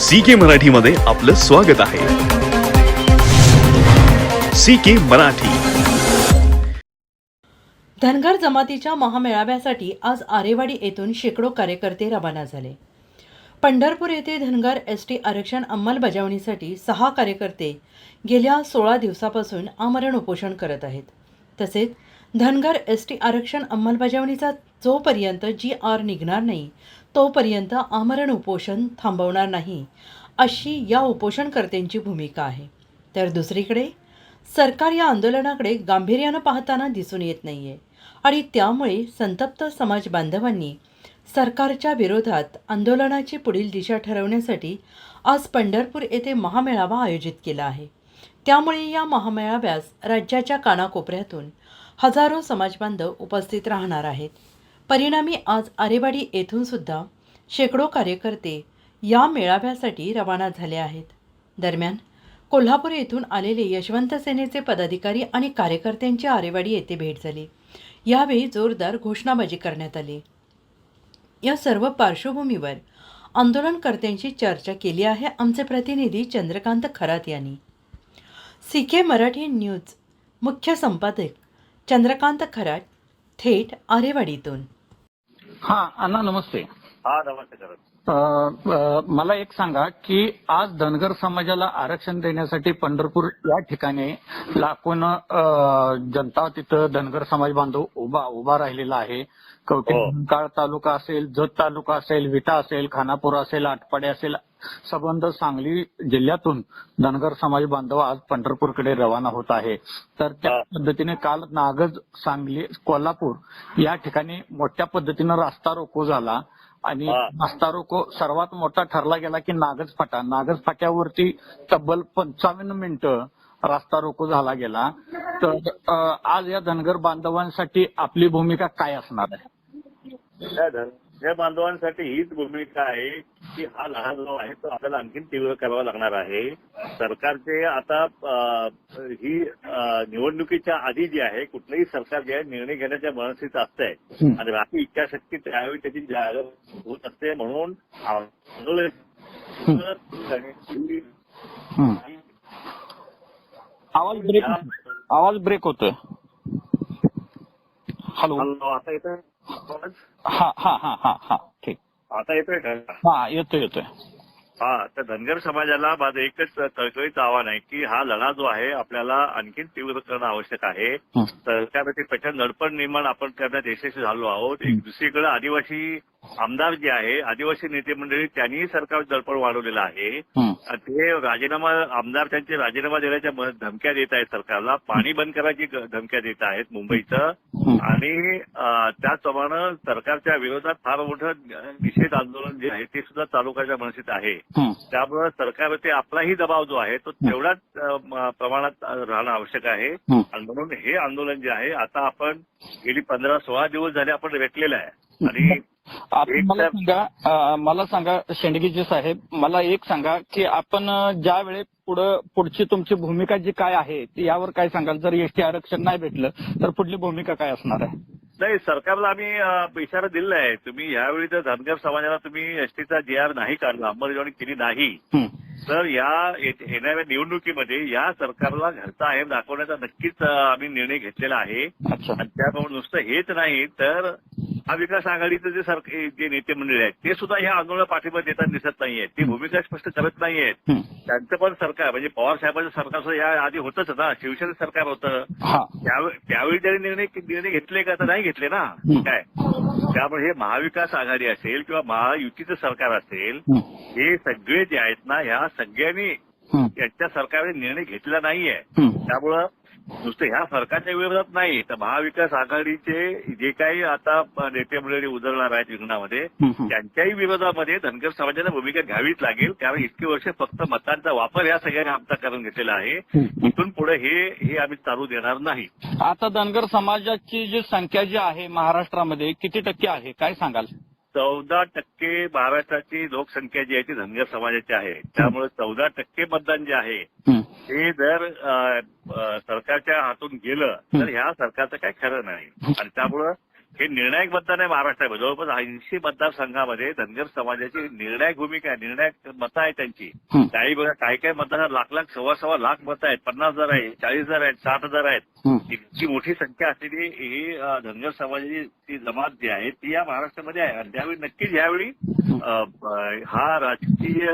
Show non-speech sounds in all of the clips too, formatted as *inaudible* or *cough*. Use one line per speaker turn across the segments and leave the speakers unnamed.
C के मराठीमध्ये आपलं स्वागत आहे. C K Marathi.
धनगर जमातीच्या महामेळाव्यासाठी आज आरेवाडी येथून शेकडो कार्यकर्ते रवाना झाले. पंढरपूर येथे धनगर एस टी आरक्षण अंमलबजावणीसाठी सहा कार्यकर्ते गेल्या सोळा दिवसापासून आमरण उपोषण करत आहेत. तसेच धनगर एस टी आरक्षण अंमलबजावणीचा जोपर्यंत जी आर निघणार नाही तोपर्यंत आमरण उपोषण थांबवणार नाही अशी या उपोषणकर्त्यांची भूमिका आहे. तर दुसरीकडे सरकार या आंदोलनाकडे गांभीर्यानं पाहताना दिसून येत नाही आहे आणि त्यामुळे संतप्त समाज बांधवांनी सरकारच्या विरोधात आंदोलनाची पुढील दिशा ठरवण्यासाठी आज पंढरपूर येथे महामेळावा आयोजित केला आहे. त्यामुळे या महामेळाव्यास राज्याच्या कानाकोपऱ्यातून हजारो समाजबांधव उपस्थित राहणार आहेत. परिणामी आज आरेवाडी येथून सुद्धा शेकडो कार्यकर्ते या मेळाव्यासाठी रवाना झाले आहेत. दरम्यान कोल्हापूर येथून आलेले यशवंत सेनेचे पदाधिकारी आणि कार्यकर्त्यांची आरेवाडी येथे भेट झाली. यावेळी जोरदार घोषणाबाजी करण्यात आली. या सर्व पार्श्वभूमीवर आंदोलनकर्त्यांशी चर्चा केली आहे आमचे प्रतिनिधी चंद्रकांत खरात यांनी. सी के मराठी न्यूज मुख्य संपादक चंद्रकांत खरात थेट आरेवाडीतून.
हा अण्णा नमस्ते.
हा नमस्ते
अ, मला एक सांगा की आज धनगर समाजाला आरक्षण देण्यासाठी पंढरपूर या ठिकाणी लाखोन जनता तिथं धनगर समाज बांधव उभा उभा राहिलेला आहे.
हो.
काळ तालुका असेल जत तालुका असेल विटा असेल खानापूर असेल आटपाडी असेल संबंध सांगली जिल्ह्यातून धनगर समाज बांधव आज पंढरपूरकडे रवाना होत आहे तर त्या. पद्धतीने काल नागज सांगली कोल्हापूर या ठिकाणी मोठ्या पद्धतीनं रास्ता रोको झाला आणि. रास्ता रोको सर्वात मोठा ठरला गेला की नागज फाटा नागज फाट्यावरती तब्बल पंचावन्न मिनिटं रास्ता रोको झाला गेला तर आज या धनगर बांधवांसाठी आपली भूमिका काय असणार आहे
धनगर बांधवांसाठी हीच भूमिका आहे की हा लहान जो आहे तो आपल्याला आणखीन तीव्र करावा लागणार आहे. सरकारचे आता ही निवडणुकीच्या आधी जी आहे कुठलंही सरकार जे आहे निर्णय घेण्याच्या मनस्थित असतंय
हं.
आणि बाकी इच्छाशक्ती त्यावेळी त्याची जाग होत असते म्हणून.
आवाज ब्रेक आवाज ब्रेक होतोय. हॅलो
हॅलो, आता येतोय आवाज?
हा हा हा हा हा ठीक
आता येतोय का
हा येतोय येतोय
हा तर धनगर समाजाला माझं एकच कळकळीचं आव्हान आहे की हा लढा जो आहे आपल्याला आणखीन तीव्र करणं आवश्यक आहे
हं.
सरकारचे प्रचंड दडपण निर्माण आपण करण्यात यशस्वी झालो आहोत एक दुसरीकडे आदिवासी आमदार जे आहे आदिवासी नेते मंडळी त्यांनीही सरकार दडपण वाढवलेलं आहे. ते राजीनामा आमदार त्यांचे राजीनामा देण्याच्या धमक्या देत आहेत सरकारला पाणी बंद करायची धमक्या देत आहेत मुंबईचं. आणि त्याचप्रमाणे सरकारच्या विरोधात फार मोठं निषेध आंदोलन जे आहे ते सुद्धा चालू करायच्या मनस्थित आहे. त्यामुळे सरकारवरती आपलाही दबाव जो आहे तो म- प्रमाणात राहणं आवश्यक आहे. आणि म्हणून हे आंदोलन जे आहे आता आपण गेली पंधरा सोळा दिवस झाले आपण रेटलेलं आहे. आणि
मला सांगा मला सांगा शेंडगेजी साहेब मला एक सांगा की आपण ज्या वेळे पुढं पुढची तुमची भूमिका जी काय आहे ती यावर काय सांगाल? जर एसटी आरक्षण नाही भेटलं तर पुढली भूमिका काय असणार आहे?
नाही सरकारला आम्ही इशारा दिलेला आहे. तुम्ही यावेळी जर धनगर समाजाला तुम्ही एसटीचा जी आर नाही काढला अंमलबजावणी केली नाही. तर या येणाऱ्या निवडणुकीमध्ये या सरकारला घरचा आहे दाखवण्याचा नक्कीच आम्ही निर्णय घेतलेला आहे.
अच्छा.
आणि त्याप्रमाणे नुसतं हेच नाही तर महाविकास आघाडीचं जे सरकार जे नेते मंडळी आहेत ते सुद्धा या आंदोलनाला पाठिंबा देताना दिसत नाहीये ती भूमिका स्पष्ट करत नाहीयेत. त्यांचं पण सरकार म्हणजे पवार साहेबांचं सरकार सुद्धा या आधी होतच ना शिवसेना सरकार होतं त्यावेळी त्यांनी निर्णय निर्णय घेतले का तर नाही घेतले ना. काय त्यामुळे हे महाविकास आघाडी असेल किंवा महायुतीचं सरकार असेल
हं.
सगळे जे आहेत ना ह्या सगळ्यांनी
हं.
यांच्या सरकारने निर्णय घेतला नाहीये. त्यामुळं नुसतं ह्या सरकारच्या विरोधात नाही तर महाविकास आघाडीचे जे काही आता नेते मंडळी उजळणार आहेत रिंगणामध्ये.
हं.
त्यांच्याही विरोधामध्ये धनगर समाजाला भूमिका घ्यावीच लागेल कारण इतकी वर्ष फक्त मतांचा वापर या सगळ्यांनी आमचा करून घेतलेला आहे. इथून पुढे हे हे आम्ही चालू देणार नाही
आता धनगर समाजाची जी संख्या जी आहे महाराष्ट्रामध्ये किती टक्के आहे काय सांगाल
चौदा टक्के महाराष्ट्राची लोकसंख्या जी आहे ती धनगर समाजाची आहे त्यामुळे चौदा टक्के मतदान जे आहे
हं.
ते जर सरकारच्या हातून गेलं तर ह्या सरकारचं काही खरं नाही आणि त्यामुळं हे निर्णायक मतदान आहे महाराष्ट्रामध्ये जवळपास ऐंशी मतदारसंघामध्ये धनगर समाजाची निर्णायक भूमिका आहे निर्णायक मतं आहे त्यांची. काही बघा काही काही मतदार लाख लाख सव्वा सव्वा लाख मतं आहेत पन्नास हजार आहेत चाळीस हजार आहेत साठ हजार आहेत. इतकी मोठी संख्या असलेली ही धनगर समाजाची ती जमात जी आहे ती या महाराष्ट्रामध्ये आहे. आणि त्यावेळी नक्कीच यावेळी हा राजकीय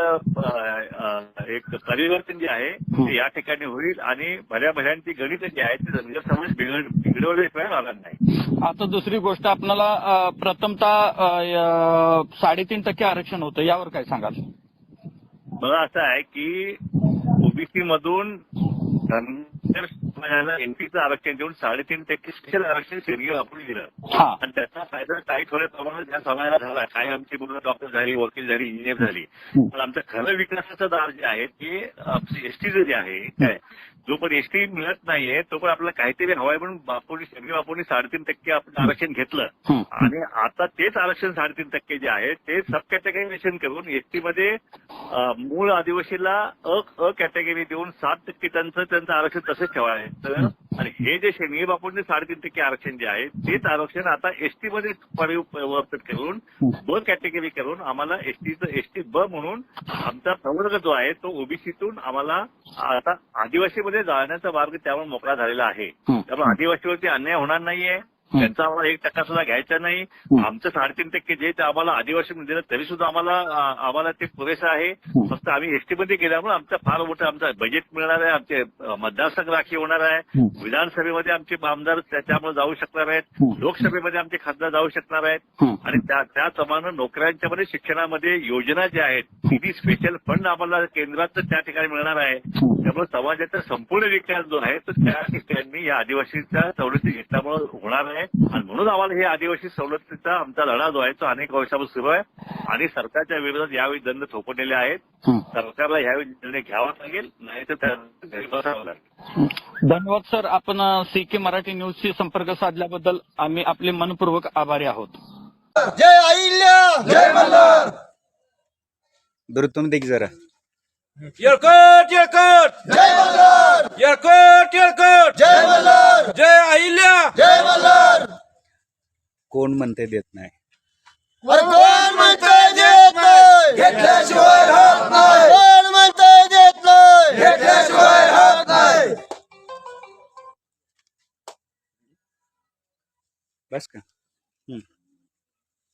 एक परिवर्तन जे आहे ते या ठिकाणी होईल. आणि भल्या भल्यांची गणित जी आहेत ती धनगर समाज बिघड बिघडवल्याशिवाय राहणार नाही.
आता दुसरी गोष्ट आपल्याला प्रथमतः साडेतीन टक्के आरक्षण होतं. यावर काय सांगाल?
मला असं आहे की ओबीसी मधून धनगर समाजाला एनपीचं आरक्षण देऊन साडेतीन टक्के स्पेशल आरक्षण शेतकरी वापरून दिलं.
हा.
आणि त्याचा फायदा काही थोड्या प्रमाणात त्या समाजाला झाला. काही आमची मुलं डॉक्टर झाली वकील झाली इंजिनियर झाली. पण आमचं खरं विकासाचं दार जे आहे ते एसटीचं जे आहे काय जो पण एसटी मिळत नाहीये तो पण आपल्याला काहीतरी हवाय म्हणून बापूंनी सगळी बापूंनी साडेतीन टक्के आपण आरक्षण घेतलं. आणि आता तेच आरक्षण साडेतीन टक्के जे आहे ते सब कॅटेगरायझेशन करून एसटी मध्ये अ, मूळ आदिवासीला अ अ कॅटेगरी देऊन सात टक्के त्यांचं त्यांचं आरक्षण तसंच ठेवायचं. आणि हे जे शेणगे बापूंनी साडेतीन टक्के आरक्षण जे आहे तेच आरक्षण आता एसटी मध्ये परिवर्तित करून ब कॅटेगरी करून आम्हाला एसटीचं एसटी ब म्हणून आमचा प्रवर्ग जो आहे तो ओबीसीतून आम्हाला आता आदिवासीमध्ये जाण्याचा मार्ग त्यामुळे मोकळा झालेला आहे. त्यामुळे आदिवासीवरती अन्याय होणार नाहीये त्यांचा आम्हाला एक टक्का सुद्धा घ्यायचा नाही. आमचं साडेतीन टक्के जे ते आम्हाला आदिवासी दिलं तरी सुद्धा आम्हाला आम्हाला ते पुरेसं आहे. फक्त आम्ही एसटी मध्ये गेल्यामुळे आमचा फार मोठं आमचा बजेट मिळणार आहे. आमचे मतदारसंघ राखीव होणार आहे. विधानसभेमध्ये आमचे आमदार त्याच्यामुळे जाऊ शकणार आहेत. लोकसभेमध्ये आमचे खासदार जाऊ शकणार आहेत. आणि त्या त्याप्रमाणे नोकऱ्यांच्या मध्ये शिक्षणामध्ये योजना ज्या आहेत ती स्पेशल फंड आम्हाला केंद्रात त्या ठिकाणी मिळणार आहे. त्यामुळे समाजाचा संपूर्ण विकास जो आहे तो त्या ठिकाणी या आदिवासीच्या सवलती घेतल्यामुळे होणार आहे. आणि म्हणून आम्हाला हे आदिवासी सवलतीचा आमचा लढा जो आहे तो अनेक वर्षापासून सुरू आहे. आणि सरकारच्या विरोधात यावेळी दंड थोपवलेले आहेत. सरकारला यावेळी निर्णय घ्यावा लागेल नाही तर बसावं लागेल.
धन्यवाद सर. आपण सी के मराठी न्यूजशी संपर्क साधल्याबद्दल आम्ही आपले मनपूर्वक आभारी आहोत.
जय जय मल्हार!
तुम्ही देखील जरा.
येळकट येळकट
जय मल्हार
येळकट येळकट
जय मल्हार
जय अहिल्या.
जय मल्हार
कोण म्हणते देत नाही?
अरे कोण म्हणतंय देत नाही घेतल्याशिवाय राहत नाही कोण म्हणतंय देत नाही घेतल्याशिवाय राहत नाही
बस का हं.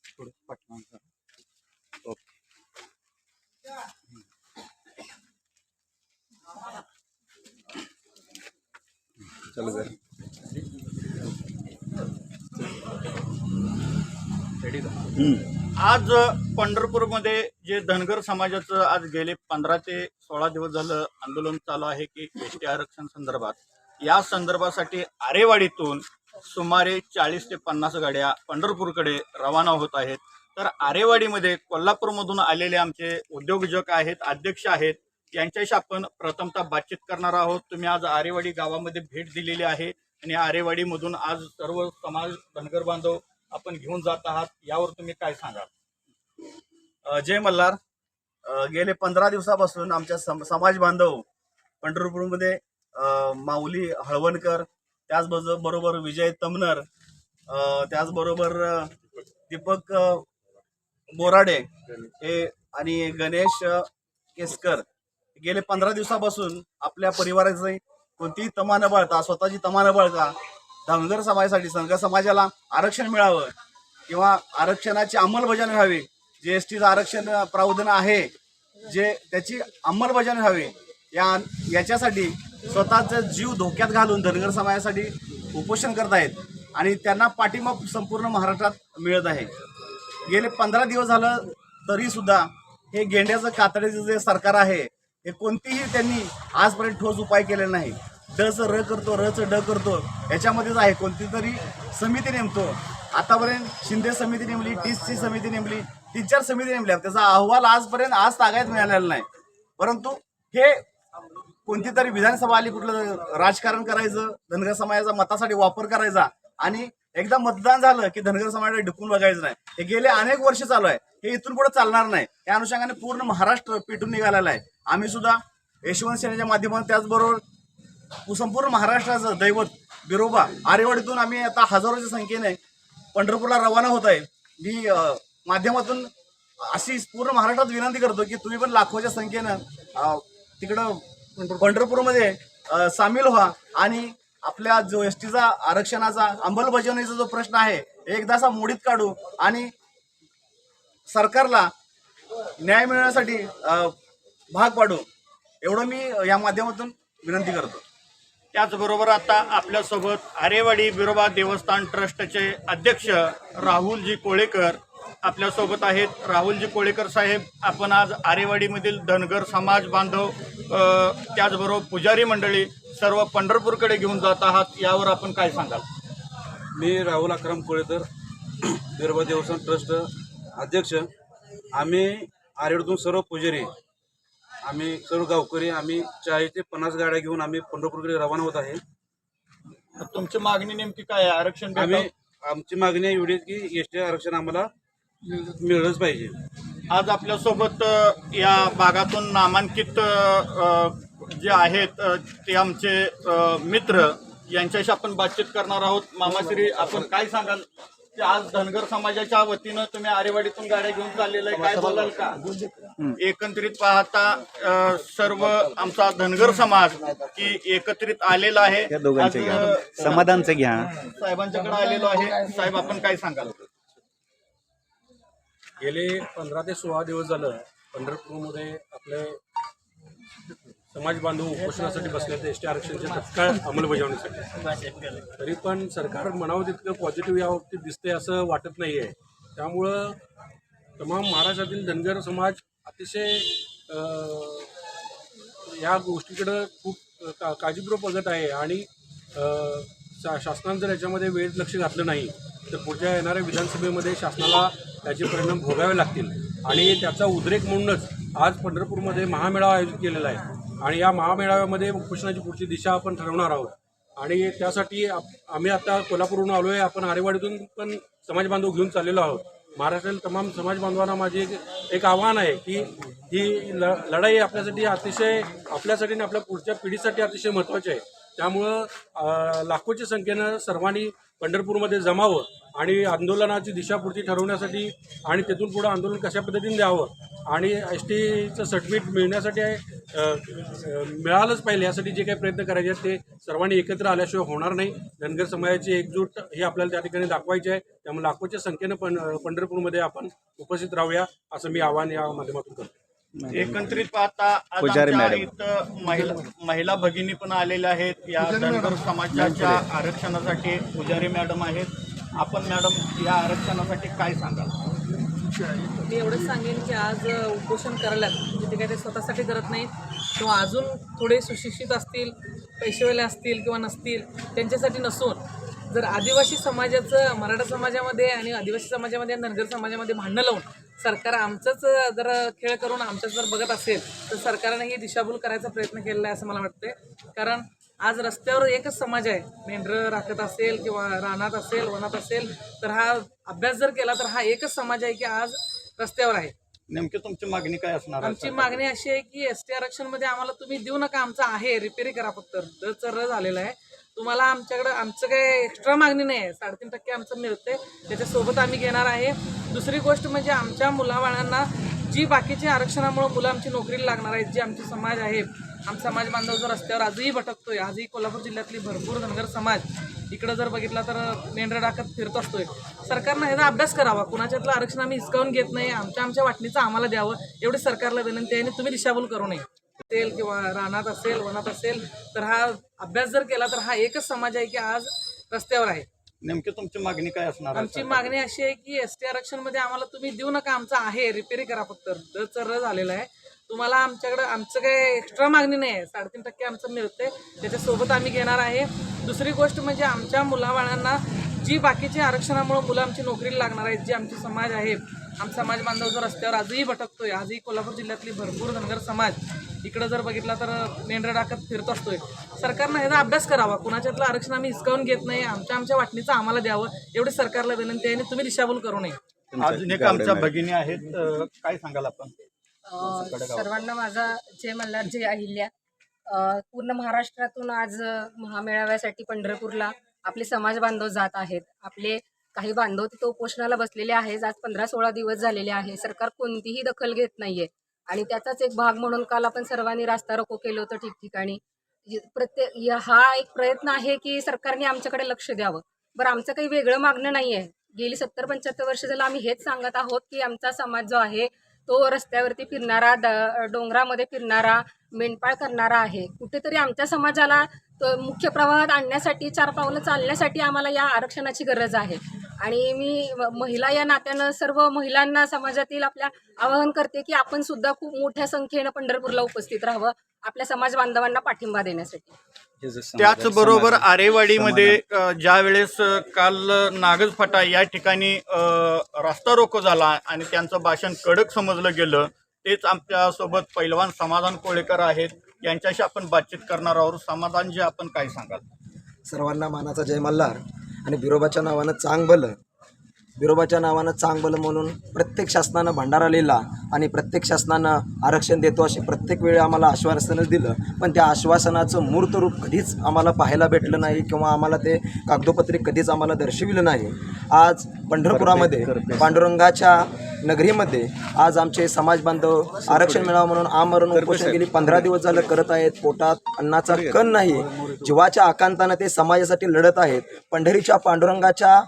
थोडं पाठीमागं जरा. ओके चलो जा.
आज पंढरपूरमध्ये जे धनगर समाजाचं आज गेले पंधरा ते सोळा दिवस झालं आंदोलन चालू आहे की एस टी आरक्षण संदर्भात. या संदर्भासाठी आरेवाडीतून सुमारे चाळीस ते पन्नास गाड्या पंढरपूरकडे रवाना होत आहेत. तर आरेवाडीमध्ये कोल्हापूरमधून आलेले आमचे उद्योजक आहेत अध्यक्ष आहेत. यांच्याशी आपण प्रथमतः बातचीत करणार आहोत. तुम्ही आज आरेवाडी गावामध्ये भेट दिलेली आहे आणि आरेवाडीमधून आज सर्व समाज धनगर बांधव आपण घेऊन जात आहात. यावर तुम्ही काय सांगाल?
जय मल्हार. गेले पंधरा दिवसापासून आमच्या सम- समाज बांधव पंढरपूरमध्ये माऊली हळवणकर त्याचबरोबर विजय तमनर त्याचबरोबर दीपक बोराडे हे आणि गणेश केसकर गेले पंधरा दिवसापासून आपल्या परिवाराचे कोणतीही तमा न बाळता स्वतःची तमा न बाळता धनगर समाजासाठी धनगर समाजाला आरक्षण मिळावं किंवा आरक्षणाची अंमलबजावणी व्हावी. जे एस टीचं आरक्षण प्रावधान आहे जे त्याची अंमलबजावणी व्हावी या याच्यासाठी स्वतःचा जीव धोक्यात घालून धनगर समाजासाठी उपोषण करत आहेत आणि त्यांना पाठिंबा संपूर्ण महाराष्ट्रात मिळत आहे. गेले पंधरा दिवस झालं तरीसुद्धा हे गेंड्याचं कातडीचं जे सरकार आहे हे कोणतीही त्यांनी आजपर्यंत ठोस उपाय केलेला नाही. डचं र करतो रचं ड करतो याच्यामध्येच आहे कोणती तरी समिती नेमतो. आतापर्यंत शिंदे समिती नेमली टीसची समिती नेमली तीन चार समिती नेमल्या. त्याचा अहवाल आजपर्यंत आज तागायत मिळालेला नाही. परंतु हे कोणती तरी विधानसभा आली कुठलं राजकारण करायचं धनगर समाजाचा मतासाठी वापर करायचा आणि एकदा मतदान झालं की धनगर समाजाला ढुकून बघायचं नाही. हे गेले अनेक वर्ष चालू आहे. हे इथून पुढे चालणार नाही. त्या अनुषंगाने पूर्ण महाराष्ट्र पेटून निघालेला आहे. आम्ही सुद्धा यशवंत सेनेच्या माध्यमातून त्याचबरोबर संपूर्ण महाराष्ट्राचं दैवत बिरोबा आरेवाडीतून आम्ही आता हजारोच्या संख्येने पंढरपूरला रवाना होत आहे. मी माध्यमातून अशी पूर्ण महाराष्ट्रात विनंती करतो की तुम्ही पण लाखोच्या संख्येनं तिकडं पंढरपूरमध्ये सामील व्हा आणि आपल्या जो एस टीचा आरक्षणाचा अंमलबजावणीचा जो प्रश्न आहे एकदा असा मोडीत काढू आणि सरकारला न्याय मिळण्यासाठी अ, भाग पाडू एवढं मी या माध्यमातून विनंती करतो.
त्याचबरोबर आता आपल्यासोबत आरेवाडी बिरोबा देवस्थान ट्रस्टचे अध्यक्ष राहुलजी कोळेकर आपल्यासोबत आहेत. राहुलजी कोळेकर साहेब आपण आज आरेवाडीमधील धनगर समाज बांधव त्याचबरोबर पुजारी मंडळी सर्व पंढरपूरकडे घेऊन जात आहात. यावर आपण काय सांगाल?
मी राहुल अक्रम कोळेकर *clears throat* बिरबा देवस्थान ट्रस्ट अध्यक्ष आम्ही आरेडतून सर्व पुजारी आम्ही सर्व गावकरी आम्ही चाळीस ते पन्नास गाड्या घेऊन आम्ही पंढरपूरकडे रवाना होत आहे.
तुमची मागणी नेमकी काय आहे? आरक्षण
आम्ही? आमची मागणी एवढी की एस टी आरक्षण आम्हाला मिळलंच पाहिजे.
आज आपल्यासोबत या भागातून नामांकित अ, जे आहेत अ, ते आमचे अ, मित्र यांच्याशी आपण बातचीत करणार आहोत. मामाश्री आपण काय सांगाल? की आज धनगर समाजाच्या वतीनं तुम्ही आरेवाडीतून गाड्या घेऊन चाललेलं आहे. काय बोलाल का? एकत्रित पाहता सर्व आमचा धनगर समाज की एकत्रित आलेला आहे.
दोघांचे घ्या. समाधानचं घ्या.
साहेबांच्याकडे आलेलो आहे. साहेब आपण काय सांगाल?
गेले पंधरा ते सोळा दिवस झालं पंढरपूरमध्ये आपले समाज बांधव उपोषणासाठी बसले ते एस टी आरक्षणच्या तत्काळ अंमलबजावणीसाठी. तरी पण सरकार म्हणावं तितकं पॉझिटिव्ह या बाबतीत दिसते असं वाटत नाही आहे त्यामुळं तमाम महाराष्ट्रातील धनगर समाज अतिशय या गोष्टीकडं खूप का काळजीपूर्वक बघत आहे आणि शा शासनानं जर याच्यामध्ये वेळ लक्ष घातलं नाही तर पुढच्या येणाऱ्या विधानसभेमध्ये शासनाला त्याचे परिणाम भोगावे लागतील. आणि त्याचा उद्रेक म्हणूनच आज पंढरपूरमध्ये महामेळावा आयोजित केलेला आहे. आणि या महामेळाव्यामध्ये उपोषणाची पुढची दिशा आपण ठरवणार आहोत. आणि त्यासाठी आम्ही आता कोल्हापूरहून आलो आहे आपण आरेवाडीतून पण समाज बांधव घेऊन चाललेलो आहोत. महाराष्ट्रातील तमाम समाज बांधवांना माझे एक एक आव्हान आहे की ही ल लढाई आपल्यासाठी अतिशय आपल्यासाठी आणि आपल्या पुढच्या पिढीसाठी अतिशय महत्त्वाची आहे. त्यामुळं लाखोच्या संख्येनं सर्वांनी पंढरपूरमध्ये जमावं आणि आंदोलनाची दिशापूर्ती ठरवण्यासाठी आणि तिथून पुढं आंदोलन कशा पद्धतीने द्यावं आणि एस टीचं सर्टिफिकेट मिळण्यासाठी मिळालंच पाहिजे यासाठी जे काही प्रयत्न करायचे आहेत ते सर्वांनी एकत्र आल्याशिवाय होणार नाही. धनगर समाजाची एकजूट ही आपल्याला त्या ठिकाणी दाखवायची आहे. त्यामुळे लाखोच्या संख्येनं पण पंढरपूरमध्ये आपण उपस्थित राहूया असं मी आवाहन या माध्यमातून करतो.
एकत्रित पाहता आज
पुजारी
आमच्या
मॅडम.
इथं महिला महिला भगिनी पण आलेल्या आहेत. या धनगर समाजाच्या आरक्षणासाठी पुजारी मॅडम आहेत. आपण मॅडम या आरक्षणासाठी काय सांगाल?
मी एवढंच सांगेन की आज अ, उपोषण करायला म्हणजे ते काही ते स्वतःसाठी करत नाहीत. किंवा अजून थोडे सुशिक्षित असतील पैसेवाले असतील किंवा नसतील त्यांच्यासाठी नसून जर आदिवासी समाजाचं मराठा समाजामध्ये आणि आदिवासी समाजामध्ये आणि धनगर समाजामध्ये भांडणं लावून सरकार आमचंच जर खेळ करून आमच्याच जर बघत असेल तर सरकारने ही दिशाभूल करायचा प्रयत्न केलेला आहे असं मला वाटतंय. कारण आज रस्त्यावर एकच समाज आहे. मेंढरं राखत असेल किंवा रानात असेल वनात असेल तर हा अभ्यास जर केला तर हा एकच समाज आहे की आज रस्त्यावर आहे.
नेमकी तुमची मागणी काय असणार आहे?
आमची मागणी अशी आहे की एस टी आरक्षणमध्ये आम्हाला तुम्ही देऊ नका आमचं आहे रिपेअरी करा फक्त. रच र झालेलं आहे. तुम्हाला आमच्याकडे आमचं काही एक्स्ट्रा मागणी नाही आहे. साडेतीन टक्के आमचं मिळते त्याच्यासोबत आम्ही घेणार आहे. दुसरी गोष्ट म्हणजे आमच्या मुलाबाळांना जी बाकीची आरक्षणामुळे मुलं आमची नोकरीला लागणार आहेत जी आमची समाज आहे आमचा समाज बांधव जो रस्त्यावर आजही भटकतोय आजही कोल्हापूर जिल्ह्यातली भरपूर धनगर समाज इकडं जर बघितला तर मेंढरा टाकत फिरत असतोय. सरकारनं ह्याचा अभ्यास करावा. कुणाच्यातलं आरक्षण आम्ही हिसकावून घेत नाही. आमच्या आमच्या वाटणीचं आम्हाला द्यावं. एवढी सरकारला विनंती आहे आणि तुम्ही दिशाभूल करू नये. असेल किंवा रानात असेल वनात असेल तर हा अभ्यास जर केला तर हा एकच समाज आहे की आज रस्त्यावर आहे.
नेमकी तुमची मागणी काय असणार?
आमची मागणी अशी आहे की एस टी आरक्षणमध्ये आम्हाला तुम्ही देऊ नका. आमचं आहे. रिपेअरी करा फक्त. रच झालेलं आहे. तुम्हाला आमच्याकडे आमचं काही एक्स्ट्रा मागणी नाही आहे. साडेतीन टक्के आमचं मिळते त्याच्यासोबत आम्ही घेणार आहे. दुसरी गोष्ट म्हणजे आमच्या मुलाबाळांना जी बाकीची आरक्षणामुळे मुलं आमची नोकरीला लागणार आहेत जी आमची समाज आहे आमचा समाज बांधव जो रस्त्यावर आजही भटकतोय आजही कोल्हापूर जिल्ह्यातली भरपूर धनगर समाज इकडं जर बघितला तर मेंढरा टाकत फिरत असतोय. सरकारनं ह्याचा अभ्यास करावा. कुणाच्यातलं आरक्षण आम्ही हिसकावून घेत नाही. आमच्या आमच्या वाटणीचं आम्हाला द्यावं. एवढी सरकारला विनंती आहे आणि तुम्ही दिशाभूल करू नये.
अजून एक आमच्या भगिनी आहेत. काय सांगाल आपण?
सर्वांना माझा जय मल्हार जय अहिल्या. पूर्ण महाराष्ट्रातून आज महामेळाव्यासाठी पंढरपूरला आपले समाज बांधव जात आहेत. आपले काही बांधव तिथं उपोषणाला बसलेले आहेत. आज पंधरा सोळा दिवस झालेले आहे. सरकार कोणतीही दखल घेत नाहीये. आणि त्याचाच एक भाग म्हणून काल आपण सर्वांनी रास्ता रोको केलं होतं ठिकठिकाणी. प्रत्येक हा एक प्रयत्न आहे की सरकारने आमच्याकडे लक्ष द्यावं. बरं आमचं काही वेगळं मागणं नाही आहे गेली सत्तर पंच्याहत्तर वर्ष झालं आम्ही हेच सांगत आहोत की आमचा समाज जो आहे तो रस्त्यावरती फिरणारा द डोंगरामध्ये फिरणारा मेंढपाळ करणारा आहे. कुठेतरी आमच्या समाजाला मुख्य प्रवाहात आणण्यासाठी चार पावलं चालण्यासाठी आम्हाला या आरक्षणाची गरज आहे. आणि मी महिला या नात्यानं सर्व महिलांना समाजातील आपल्या आवाहन करते की आपण सुद्धा खूप मोठ्या संख्येनं पंढरपूरला उपस्थित राहावं. आपल्या समाज बांधवांना पाठिंबा देण्यासाठी.
जे
त्याचबरोबर आरेवाडीमध्ये ज्या वेळेस काल अ, नागज फाटा या ठिकाणी रस्ता रोको झाला आणि त्यांचं भाषण कडक समजलं गेलं तेच आमच्यासोबत पैलवान समाधान कोळेकर आहेत. यांच्याशी आपण बातचीत करणार आहोत. समाधानजी आपण काय सांगाल?
सर्वांना मानाचा जय मल्हार आणि बिरोबाच्या नावानं चांग भलं बिरोबाच्या नावानं चांग भलं म्हणून प्रत्येक शासनानं भंडारा लिहिला आणि प्रत्येक शासनानं आरक्षण देतो असे प्रत्येक वेळी आम्हाला आश्वासनच दिलं. पण त्या आश्वासनाचं मूर्त रूप कधीच आम्हाला पाहायला भेटलं नाही किंवा आम्हाला ते कागदोपत्री कधीच आम्हाला दर्शविलं नाही. आज पंढरपुरामध्ये पांडुरंगाच्या नगरीमध्ये आज आमचे समाज बांधव आरक्षण मिळावं म्हणून आमरण उपोषण गेली पंधरा दिवस झालं करत आहेत पोटात अन्नाचा कण नाही. जीवाच्या आकांतानं ते समाजासाठी लढत आहेत. पंढरीच्या पांडुरंगाच्या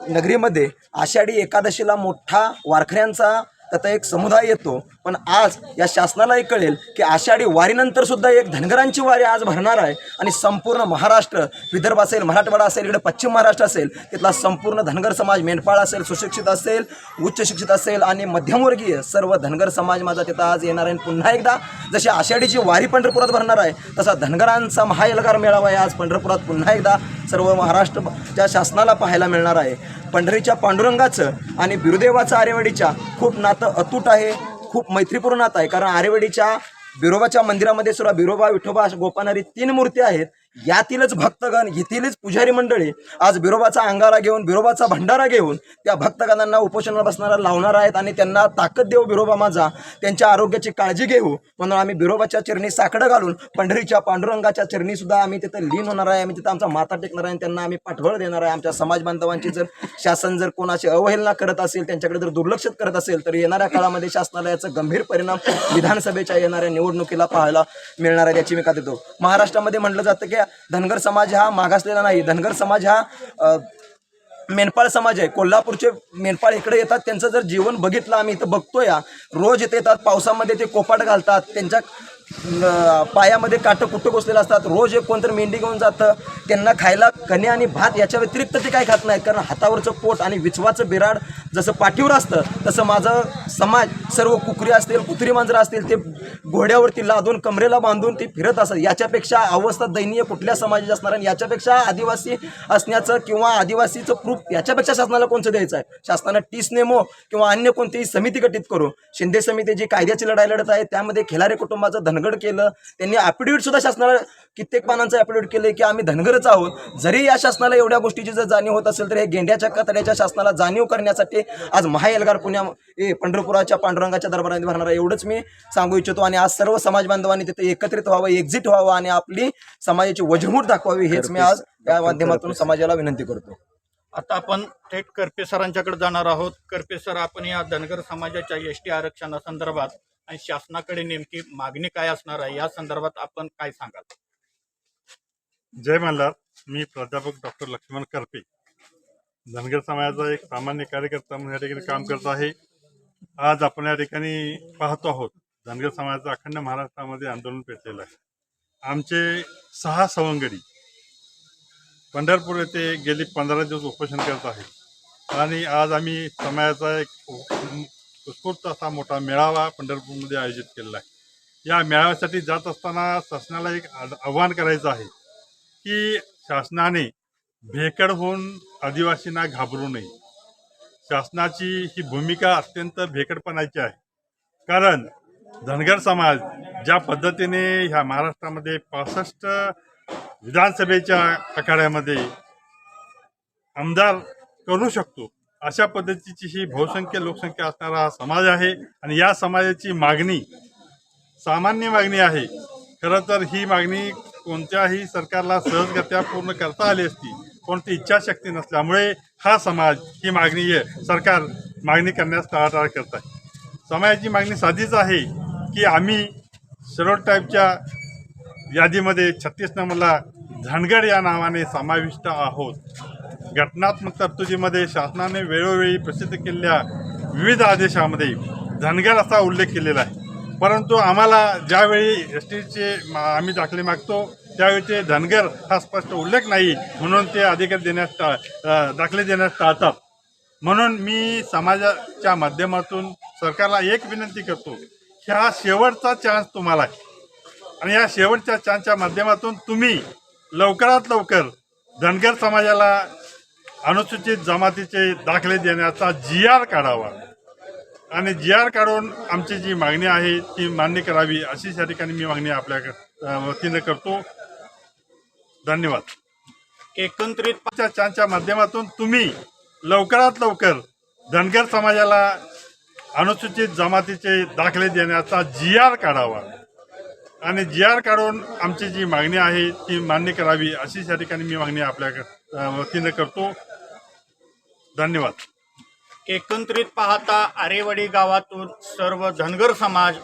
नगरीमध्ये आषाढी एकादशीला मोठा वारकऱ्यांचा त्याचा एक समुदाय येतो. पण आज या शासनालाही कळेल की आषाढी वारीनंतर सुद्धा एक धनगरांची वारी आज भरणार आहे आणि संपूर्ण महाराष्ट्र विदर्भ असेल मराठवाडा असेल इकडे पश्चिम महाराष्ट्र असेल तिथला संपूर्ण धनगर समाज मेंढपाळ असेल सुशिक्षित असेल उच्च शिक्षित असेल आणि मध्यमवर्गीय सर्व धनगर समाज माझा तिथं आज येणार आहे. पुन्हा एकदा जशी आषाढीची वारी पंढरपुरात भरणार आहे तसा धनगरांचा महाएल्गार मेळावा आहे आज पंढरपुरात. पुन्हा एकदा सर्व महाराष्ट्रच्या शासनाला पाहायला मिळणार आहे. पंढरीच्या पांडुरंगाचं आणि बिरुदेवाचं आरेवाडीच्या खूप नातं अतूट आहे खूप मैत्रीपूर्ण नातं आहे. कारण आरेवाडीच्या बिरोबाच्या मंदिरामध्ये सुद्धा बिरोबा विठोबा गोपानारी तीन मूर्ती आहेत. यातीलच भक्तगण येथीलच पुजारी मंडळी आज बिरोबाचा अंगारा घेऊन बिरोबाचा भंडारा घेऊन त्या भक्तगणांना उपोषणाला बसणारा लावणार आहेत आणि त्यांना ताकद देऊ बिरोबा माझा. त्यांच्या आरोग्याची काळजी घेऊ. म्हणून आम्ही बिरोबाच्या चिरणी साकडं घालून पंढरीच्या पांडुरंगाच्या चरणी सुद्धा आम्ही तिथं लीन होणार आहे. आम्ही तिथं आमचा माथा टेकणार आहे आणि त्यांना आम्ही पाठबळ देणार आहे. आमच्या समाज बांधवांची जर शासन जर कोणाची अवहेलना करत असेल त्यांच्याकडे जर दुर्लक्षित करत असेल तर येणाऱ्या काळामध्ये शासनाला याचा गंभीर परिणाम विधानसभेच्या येणाऱ्या निवडणुकीला पाहायला मिळणार आहे याची मी का देतो. महाराष्ट्रामध्ये म्हटलं जातं की धनगर समाज हा मागासलेला नाही. धनगर समाज हा मेनपाळ समाज आहे. कोल्हापूरचे मेनपाळ इकडे येतात. त्यांचं जर जीवन बघितलं आम्ही इथं बघतोय रोज इथे येतात पावसामध्ये ते कोपाट घालतात. त्यांच्या पायामध्ये काटं कुठं कोसलेलं असतात? रोज एक कोणतरी मेंढी घेऊन जातं. त्यांना खायला कणे आणि भात याच्या व्यतिरिक्त ते काय खात नाहीत. कारण हातावरचं पोट आणि विचवाचं बिराड जसं पाठीवर असतं तसं माझं समाज सर्व कुकरी असतील कुत्री मांजरं असतील ते घोड्यावरती लादून कमरेला बांधून ते फिरत असतात. याच्यापेक्षा अवस्था दयनीय कुठल्या समाजाची असणार? आणि याच्यापेक्षा आदिवासी असण्याचं किंवा आदिवासीचं प्रूफ याच्यापेक्षा शासनाला कोणतं द्यायचं आहे? शासनानं टीस नेमो किंवा अन्य कोणतीही समिती गठीत करू शिंदे समिती जी कायद्याची लढाई लढत आहे. त्यामध्ये खिलारे कुटुंबाचं धनगड केलं त्यांनी ॲफिडेविट सुद्धा शासनाला कित्येक पानांचं ॲफिडेविट केलं की आम्ही धनगरच आहोत. जरी या शासनाला एवढ्या गोष्टीची जर जाणीव होत असेल तर हे गेंड्याच्या कतड्याच्या शासनाला जाणीव करण्यासाठी आज महाएल्गार पुण्या ए पंढरपुराच्या पांडुरंगाच्या दरबारामध्ये भरणार आहे. एवढंच मी सांगू इच्छितो आणि आज सर्व समाज बांधवांनी तिथे एकत्रित व्हावं एक्झिट व्हावं आणि आपली समाजाची वजमूट दाखवावी हेच मी आज या माध्यमातून समाजाला विनंती करतो.
आता आपण थेट करपे सरांच्याकडे जाणार आहोत. करपे सर आपण या धनगर समाजाच्या एस टी आरक्षणासंदर्भात आणि शासनाकडे नेमकी मागणी काय असणार आहे? या संदर्भात आपण काय सांगाल?
जय मल्हार मी प्राध्यापक डॉक्टर लक्ष्मण करपे. धनगर समाजाचा एक सामान्य कार्यकर्ता म्हणून या ठिकाणी काम करत आहे. आज आपण या ठिकाणी पाहतो आहोत धनगर समाजाचं अखंड महाराष्ट्रामध्ये आंदोलन पेटलेलं आहे. आमचे सहा सवंगडी पंढरपूर येथे गेली पंधरा दिवस उपोषण करत आहेत. आणि आज आम्ही समाजाचा एक उत्स्फूर्त असा मोठा मेळावा पंढरपूरमध्ये आयोजित केलेला आहे. या मेळाव्यासाठी जात असताना शासनाला एक आव्हान करायचं आहे की शासनाने भेकड होऊन आदिवासींना घाबरू नये. शासनाची ही भूमिका अत्यंत भेकडपणाची आहे. कारण धनगर समाज ज्या पद्धतीने ह्या महाराष्ट्रामध्ये पासष्ट विधानसभेच्या आखाड्यामध्ये आमदार करू शकतो अशा पद्धतीची ही बहुसंख्य लोकसंख्या असणारा हा समाज आहे आणि या समाजाची मागणी सामान्य मागणी आहे. खरं तर ही मागणी कोणत्याही सरकारला सहजगत्या पूर्ण करता आली असती कोणती इच्छाशक्ती नसल्यामुळे हा समाज ही मागणी आहे सरकार मागणी करण्यास टाळाटाळ करत आहे. समाजाची मागणी साधीच आहे की आम्ही शरोड टाईपच्या यादीमध्ये छत्तीस नंबरला धनगड या नावाने समाविष्ट आहोत. घटनात्मक तरतुदीमध्ये शासनाने वेळोवेळी प्रसिद्ध केलेल्या विविध आदेशामध्ये धनगर असा उल्लेख केलेला आहे. परंतु आम्हाला ज्यावेळी एस टीचे आम्ही दाखले मागतो त्यावेळी ते धनगर हा स्पष्ट उल्लेख नाही म्हणून ते अधिकार देण्यास टा दाखले देण्यास टाळतात. म्हणून मी समाजाच्या माध्यमातून सरकारला एक विनंती करतो ह्या शेवटचा चान्स तुम्हाला आहे. आणि या शेवटच्या चान्सच्या माध्यमातून तुम्ही लवकरात लवकर धनगर समाजाला अनुसूचित जमातीचे दाखले देण्याचा जी आर काढावा. आणि जी आर काढून आमची जी मागणी आहे ती मान्य करावी अशीच या ठिकाणी मी मागणी आपल्या वतीनं करतो. धन्यवाद.
एकत्रित
माध्यमातून तुम्ही लवकरात लवकर धनगर समाजाला अनुसूचित जमातीचे दाखले देण्याचा जी आर काढावा. आणि जी आर काढून आमची जी मागणी आहे ती मान्य करावी अशीच या ठिकाणी मी मागणी आपल्या वतीनं करतो. धन्यवाद.
एकत्रित पाहता आरेवाडी गावातून सर्व धनगर समाज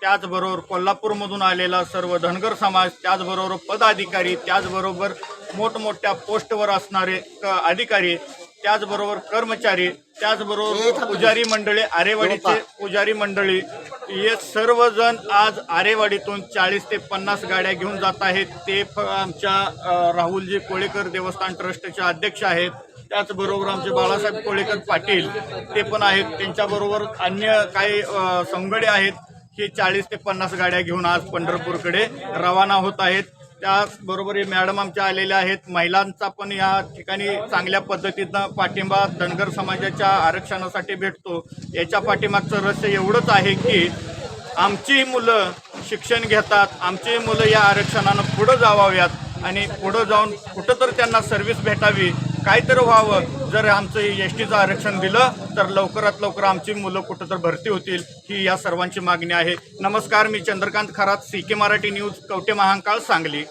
त्याचबरोबर कोल्हापूरमधून आलेला सर्व धनगर समाज त्याचबरोबर पदाधिकारी त्याचबरोबर मोठमोठ्या पोस्टवर असणारे क- अधिकारी त्याचबरोबर कर्मचारी त्याचबरोबर पुजारी मंडळी आरेवाडीचे पुजारी मंडळी हे सर्वजण आज आरेवाडीतून चाळीस ते पन्नास गाड्या घेऊन जात आहेत. ते आमच्या राहुलजी कोळेकर देवस्थान ट्रस्टचे अध्यक्ष आहेत. त्याचबरोबर आमचे बाळासाहेब कोळेकर पाटील ते पण आहेत. त्यांच्याबरोबर अन्य काही संगडे आहेत. हे चाळीस ते पन्नास गाड्या घेऊन आज पंढरपूरकडे रवाना होत आहेत. त्याचबरोबर मॅडम आमच्या आलेल्या आहेत. महिलांचा पण या ठिकाणी चांगल्या पद्धतीनं पाठिंबा धनगर समाजाच्या आरक्षणासाठी भेटतो. याच्या पाठीमागचं रहस्य एवढंच आहे की आमची मुलं शिक्षण घेतात. आमची मुलं या आरक्षणानं पुढं जावाव्यात आणि पुढं जाऊन कुठं तर त्यांना सर्व्हिस भेटावी. काहीतरी व्हावं. जर आमचं एस टीचं आरक्षण दिलं तर लवकरात लवकर आमची मुलं कुठं तर भरती होतील ही या सर्वांची मागणी आहे. नमस्कार मी Chandrakant Kharat C K Marathi news Kavathe Mahankal Sangli.